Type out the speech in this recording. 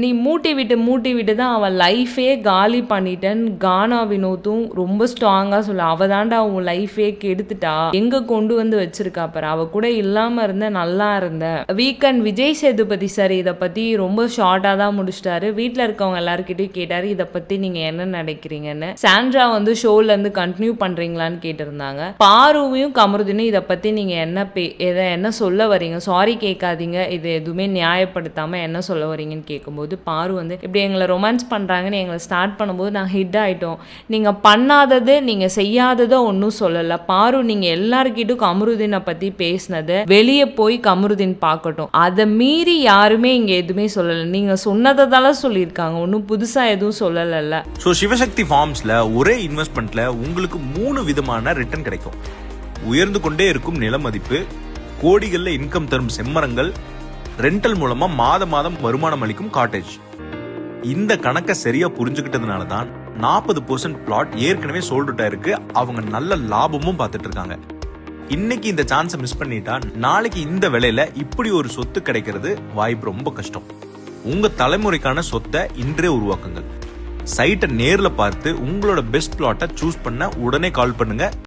நீ மூட்டி விட்டு மூட்டி விட்டு தான் அவன் லைஃபே காலி பண்ணிட்டேன்னு கானா வினோத்தும் ரொம்ப ஸ்ட்ராங்காக சொல்ல. அவ தாண்டா உன் லைஃபே கெடுத்துட்டா. எங்கே கொண்டு வந்து வச்சிருக்கா பாரு. அவ கூட இல்லாமல் இருந்த நல்லா இருந்த. வீக்கெண்ட் விஜய் சேதுபதி சார் இதை பற்றி ரொம்ப ஷார்ட்டாக தான் முடிச்சிட்டாரு. வீட்டில் இருக்கவங்க எல்லாருக்கிட்டையும் கேட்டார் இதை பற்றி நீங்கள் என்ன நினைக்கிறீங்கன்னு? சாண்ட்ரா வந்து ஷோலேருந்து கண்டினியூ பண்ணுறீங்களான்னு கேட்டிருந்தாங்க. பாருவையும் கமருதினும் இதை பற்றி நீங்கள் என்ன பே எதை என்ன சொல்ல வரீங்க? சாரி கேட்காதீங்க. இது எதுவுமே நியாயப்படுத்தாமல் என்ன சொல்ல வரீங்கன்னு கேட்கும்போது பாரு வந்து இப்படி எங்களை ரொமான்ஸ் பண்ணுறாங்கன்னு எங்களை ஸ்டார்ட் பண்ணும்போது நாங்கள் ஹிட் ஆகிட்டோம் நீங்கள் பண்ணாதது நீங்கள் செய்யாததை ஒன்றும் சொல்லலை. பாரு நீங்கள் எல்லாருக்கிட்டும் கமருதீனை பற்றி பேசினதை வெளியே போய் கமருதீன் பார்க்கட்டும். அதை மீறி யாருமே இங்கே எதுவுமே சொல்லலை. நீங்கள் சொன்னதை தானே சொல்லியிருக்காங்க. ஒன்றும் புதுசாக எதுவும் சொல்லலைல்ல. ஸோ சிவசக்தி ஃபார்ம்ஸில் ஒரே இன்வெஸ்ட்மெண்ட்டில் உங்களுக்கு மூணு விதமான ரிட்டர்ன் கிடைக்கும். உயர்ந்து கொண்டே இருக்கும் நில மதிப்பு கோடிகளில் இன்கம் தரும் செம்மரங்கள் ரெண்டல் மூலமா மாத மாதம் வருமானம் அளிக்கும் காட்டேஜ் இந்த கணக்கை சரியா புரிஞ்சுக்கிட்டதுனால தான் நாற்பது பர்சன்ட் பிளாட் ஏற்கனவே சோல்டுட்டா இருக்கு அவங்க நல்ல லாபமும் பார்த்துட்டு இருக்காங்க இன்னைக்கு இந்த சான்ஸை மிஸ் பண்ணிட்டா நாளைக்கு இந்த விலையில இப்படி ஒரு சொத்து கிடைக்கிறது வாய்ப்பு ரொம்ப கஷ்டம். உங்க தலைமுறைக்கான சொத்தை இன்றே உருவாக்குங்கள். சைட்டை நேரில் பார்த்து உங்களோட பெஸ்ட் பிளாட்டை சூஸ் பண்ண உடனே கால் பண்ணுங்க.